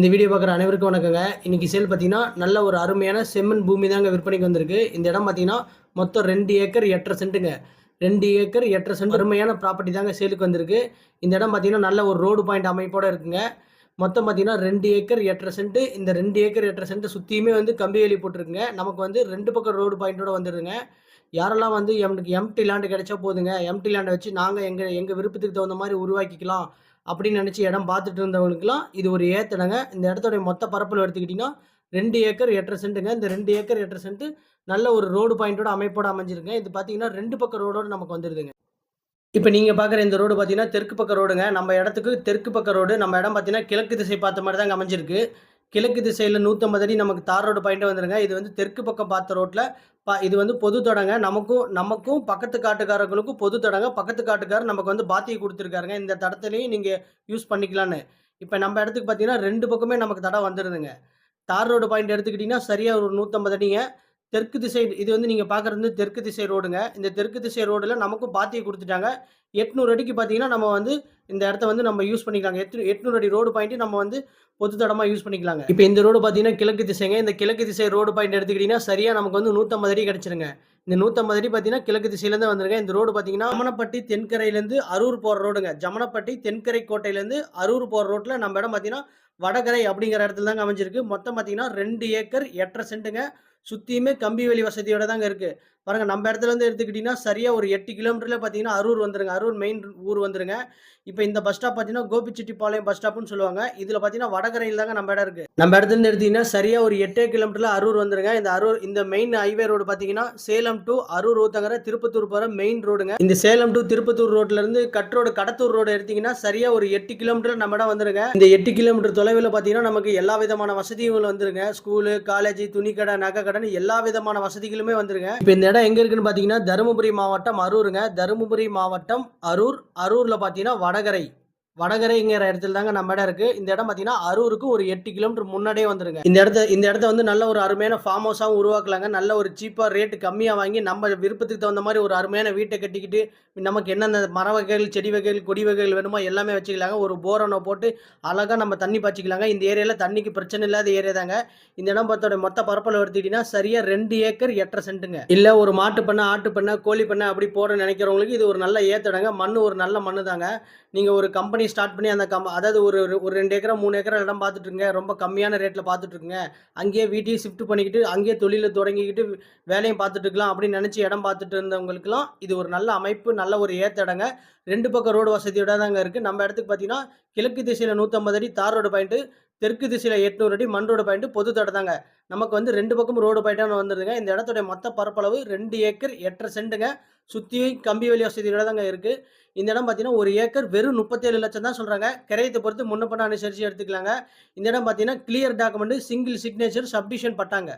இந்த வீடியோ பார்க்குற அனைவருக்கும் வணக்கங்க. இன்றைக்கி சேல் பார்த்தீங்கன்னா நல்ல ஒரு அருமையான செம்மண் பூமி தாங்க விற்பனைக்கு வந்திருக்கு. இந்த இடம் பார்த்தீங்கன்னா மொத்தம் ரெண்டு ஏக்கர் எட்டரை சென்ட்டுங்க. ரெண்டு ஏக்கர் எட்டரை சென்ட் அருமையான ப்ராப்பர்ட்டி தாங்க சேலுக்கு வந்திருக்கு. இந்த இடம் பார்த்தீங்கன்னா நல்ல ஒரு ரோடு பாயிண்ட் அமைப்போட இருக்குங்க. மொத்தம் பார்த்தீங்கன்னா ரெண்டு ஏக்கர் எட்டரை சென்ட் இந்த ரெண்டு ஏக்கர் எட்டரை சென்ட் சுற்றியுமே வந்து கம்பி வேலி போட்டிருக்குங்க. நமக்கு வந்து ரெண்டு பக்கம் ரோடு பாயிண்டோட வந்துடுங்க யாரெல்லாம் வந்து எம்க்கு எம்டி லேண்டு கிடைச்சா போதுங்க. எம்டி லேண்டை வச்சு நாங்கள் எங்கள் எங்கள் விருப்பத்துக்கு தகுந்த மாதிரி உருவாக்கிக்கலாம் அப்படின்னு நினச்சி இடம் பார்த்துட்டு இருந்தவங்களுக்குலாம் இது ஒரு ஏத்தடங்க இந்த இடத்தோடைய மொத்த பரப்பில் எடுத்துக்கிட்டிங்கன்னா ரெண்டு ஏக்கர் எட்டரை சென்ட்டுங்க இந்த ரெண்டு ஏக்கர் எட்டரை சென்ட்டு நல்ல ஒரு ரோடு பாயிண்டோட அமைப்போட அமைஞ்சிருங்க. இது பார்த்தீங்கன்னா ரெண்டு பக்கம் ரோடோடு நமக்கு வந்துடுதுங்க இப்போ நீங்கள் பார்க்குற இந்த ரோடு பார்த்தீங்கன்னா தெற்கு பக்க ரோடுங்க. நம்ம இடத்துக்கு தெற்கு பக்க ரோடு. நம்ம இடம் பார்த்தீங்கன்னா கிழக்கு திசை பார்த்த மாதிரி தாங்க அமைஞ்சிருக்கு. கிழக்கு திசையில் நூற்றம்பது அடி நமக்கு தார் ரோடு பாயிண்ட் வந்துருங்க. இது வந்து தெற்கு பக்கம் பார்த்த ரோட்டில் பா இது வந்து பொது தொடங்க. நமக்கும் நமக்கும் பக்கத்து காட்டுக்காரர்களுக்கும் பொது தொடங்க. பக்கத்து காட்டுக்காரர் நமக்கு வந்து பாத்தியை கொடுத்துருக்காருங்க. இந்த தடத்துலையும் நீங்கள் யூஸ் பண்ணிக்கலான்னு இப்போ நம்ம இடத்துக்கு பார்த்தீங்கன்னா ரெண்டு பக்கமே நமக்கு தடம் வந்துடுதுங்க தார் ரோடு பாயிண்ட் எடுத்துக்கிட்டிங்கன்னா சரியாக ஒரு நூற்றம்பது அடிங்க. தெற்கு திசை இது வந்து நீங்கள் பார்க்குறது வந்து தெற்கு திசை ரோடுங்க. இந்த தெற்கு திசை ரோடில் நமக்கும் பாத்தியை கொடுத்துட்டாங்க. எட்நூறு அடிக்கு பார்த்தீங்கன்னா நம்ம வந்து இந்த இடத்த வந்து நம்ம யூஸ் பண்ணிக்கலாங்க. எட்டு எட்நூறு அடி ரோடு பாயிண்ட்டு நம்ம வந்து பொது தடமாக யூஸ் பண்ணிக்கலாங்க. இப்போ இந்த ரோடு பார்த்தீங்கன்னா கிழக்கு திசைங்க. இந்த கிழக்கு திசை ரோடு பாயிண்ட் எடுத்துக்கிட்டிங்கன்னா சரியாக நமக்கு வந்து நூற்றம்பது அடி கிடச்சிருங்க. இந்த நூற்றம்பது அடி பார்த்தீங்கன்னா கிழக்கு திசையிலேருந்து வந்துருங்க. இந்த ரோடு பார்த்தீங்கன்னா ஜமனப்பட்டி தென்கரையிலேருந்து அரூர் போகிற ரோடுங்க. ஜமனப்பட்டி தென்கரை கோட்டையிலேருந்து அரூர் போகிற ரோட்டில் நம்ம இடம் பார்த்தீங்கன்னா வடகரை அப்படிங்கிற இடத்துல தாங்க அமைஞ்சிருக்கு. மொத்தம் பார்த்தீங்கன்னா ரெண்டு ஏக்கர் எட்டரை சென்ட்டுங்க. சுற்றியுமே கம்பி வேலி வசதியோட தாங்க இருக்குது பாருங்கள் நம்ம இடத்துல இருந்து எடுத்துக்கிட்டிங்கன்னா சரியாக ஒரு எட்டு கிலோமீட்டரில் பார்த்தீங்கன்னா அரூர் வந்துருங்க. அரூர் மெயின் ஊர் வந்துருங்க. இப்போ இந்த பஸ் ஸ்டாப் பார்த்தீங்கன்னா கோபிச்செட்டிப்பாளையம் பஸ் ஸ்டாப்னு சொல்லுவாங்க. இதில் பார்த்தீங்கன்னா வடகரையில் தாங்க நம்ம இடம் இருக்குது நம்ம இடத்துல இருந்து எடுத்தீங்கன்னா சரியாக ஒரு எட்டே கிலோமீட்டரில் அரூர் வந்துருங்க. இந்த அரூர் இந்த மெயின் ஹைவே ரோடு பார்த்தீங்கன்னா சேலம் டு அரூர் ஊத்தங்கர திருப்பத்தூர் போகிற மெயின் ரோடுங்க இந்த சேலம் டு திருப்பத்தூர் ரோட்ல இருந்து கட் கடத்தூர் ரோடு எடுத்தீங்கன்னா சரியாக ஒரு எட்டு கிலோமீட்டர் நம்ம இடம் வந்துருங்க. இந்த எட்டு கிலோமீட்டர் தொலைவில் பார்த்தீங்கன்னா நமக்கு எல்லா விதமான வசதியும் வந்துருங்க. ஸ்கூலு காலேஜ் துணிக்கடை நகை கடன் எல்லா விதமான வசதிகளுமே வந்துருங்க. இப்போ இந்த இடம் எங்க இருக்குன்னு பார்த்தீங்கன்னா தருமபுரி மாவட்டம் அரூருங்க. தருமபுரி மாவட்டம் அரூர் அரூர்ல பார்த்தீங்கன்னா வடகரை. வடகரைங்கிற இடத்துல தாங்க நம்ம இடம் இருக்கு. இந்த இடம் பார்த்தீங்கன்னா அரூருக்கு ஒரு எட்டு கிலோமீட்டர் முன்னாடியே வந்துருங்க. இந்த இடத்த இந்த இடத்த வந்து நல்ல ஒரு அருமையான ஃபார்ம் ஹவுஸாகவும் உருவாக்கலாங்க. நல்ல ஒரு சீப்பாக ரேட்டு கம்மியாக வாங்கி நம்ம விருப்பத்துக்கு தகுந்த மாதிரி ஒரு அருமையான வீட்டை கட்டிக்கிட்டு நமக்கு என்னென்ன மர வகைகள் செடி வகைகள் கொடி வகைகள் வேணுமோ எல்லாமே வச்சுக்கலாங்க. ஒரு போரனை போட்டு அழகாக நம்ம தண்ணி பாய்ச்சிக்கலாங்க. இந்த ஏரியாவில் தண்ணிக்கு பிரச்சனை இல்லாத ஏரியா தாங்க. இந்த இடம் பார்த்தோட மொத்த பரப்பளவு எடுத்துக்கிட்டிங்கன்னா சரியாக ரெண்டு ஏக்கர் எட்டரை சென்ட்டுங்க. இல்லை ஒரு மாட்டு பண்ணை ஆட்டு பண்ணை கோழி பண்ணை அப்படி போட நினைக்கிறவங்களுக்கு இது ஒரு நல்ல ஏத்தடங்க. மண் ஒரு நல்ல மண்ணு தாங்க நீங்கள் ஒரு கம்பெனி ஸ்டார்ட் பண்ணி அந்த கம் அதாவது ஒரு ஒரு- ஒரு ரெண்டு ஏக்கரா மூணு ஏக்கரா இடம் பார்த்துட்ருங்க. ரொம்ப கம்மியான ரேட்டில் பார்த்துட்ருங்க அங்கேயே வீட்டையும் ஷிஃப்ட் பண்ணிக்கிட்டு அங்கேயே தொழிலை தொடங்கிக்கிட்டு வேலையும் பார்த்துட்டுருக்கலாம் அப்படின்னு நினச்சி இடம் பார்த்துட்டு இருந்தவங்களுக்குலாம் இது ஒரு நல்ல அமைப்பு நல்ல ஒரு ஏத்த இடங்க ரெண்டு பக்கம் ரோடு வசதியோட தாங்க இருக்குது நம்ம இடத்துக்கு பார்த்தீங்கன்னா கிழக்கு திசையில் நூற்றம்பது அடி தார் ரோடு பாயிண்ட்டு தெற்கு திசையில் எட்நூறு அடி மண் ரோடு பாயிண்ட்டு பொது தடை தாங்க. நமக்கு வந்து ரெண்டு பக்கம் ரோடு பாயிண்டாக வந்துருங்க இந்த இடத்துடைய மொத்த பரப்பளவு ரெண்டு ஏக்கர் எட்டரை சென்ட்டுங்க. சுற்றி கம்பி வேலி வசதியோட தாங்க இருக்குது இந்த இடம் பார்த்தீங்கன்னா ஒரு ஏக்கர் வெறும் முப்பத்தேழு லட்சம் தான் சொல்கிறாங்க கிரையத்தை பொறுத்து முன்ன பண்ண அனுசரித்து எடுத்துக்கலாங்க. இந்த இடம் பார்த்தீங்கன்னா clear document single signature subdivision பட்டாங்க.